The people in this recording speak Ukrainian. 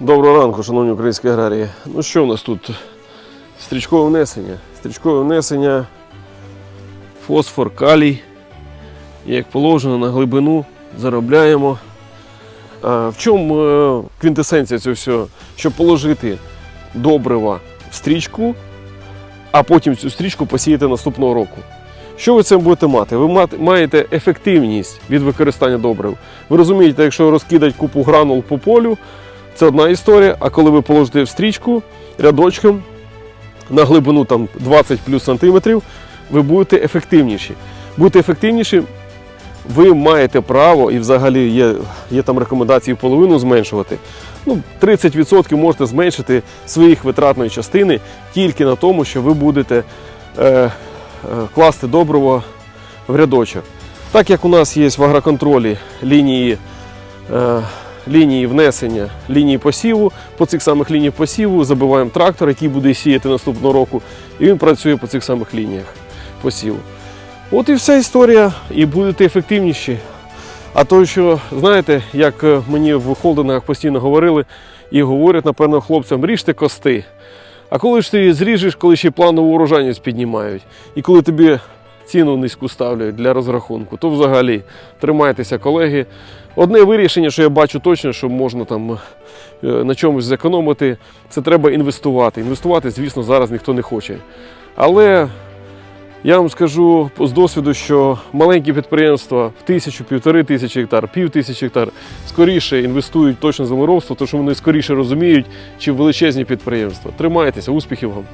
Доброго ранку, шановні українські аграрії. Ну що у нас тут? Стрічкове внесення. Стрічкове внесення, фосфор, калій. Як положено на глибину, заробляємо. А, в чому е, квінтесенція цього всього? Щоб положити добрива в стрічку, а потім цю стрічку посіяти наступного року. Що ви цим будете мати? Ви маєте ефективність від використання добрив. Ви розумієте, якщо розкидати купу гранул по полю, це одна історія. А коли ви положите в стрічку рядочком на глибину там 20 плюс сантиметрів, ви будете ефективніші. Будете ефективніші, ви маєте право, і взагалі є, є там рекомендації половину зменшувати. Ну, 30% можете зменшити своїх витратної частини тільки на тому, що ви будете е, е, класти добриво в рядочок. Так як у нас є в агроконтролі лінії, е, лінії внесення, лінії посіву, по цих самих лініях посіву забиваємо трактор, який буде сіяти наступного року, і він працює по цих самих лініях посіву. От і вся історія, і будете ефективніші. А то, що знаєте, як е, мені в холдингах постійно говорили і говорять, напевно, хлопцям, ріжте кости. А коли ж ти зріжеш, коли ще планову урожайність піднімають, і коли тобі ціну низьку ставлять для розрахунку, то взагалі тримайтеся, колеги. Одне вирішення, що я бачу точно, що можна там е, на чомусь зекономити, це треба інвестувати. Інвестувати, звісно, зараз ніхто не хоче. Але я вам скажу з досвіду, що маленькі підприємства в тисячу, півтори тисячі гектар, пів тисячі гектар скоріше інвестують точно землеробство, тому що вони скоріше розуміють, чим величезні підприємства. Тримайтеся, успіхів вам!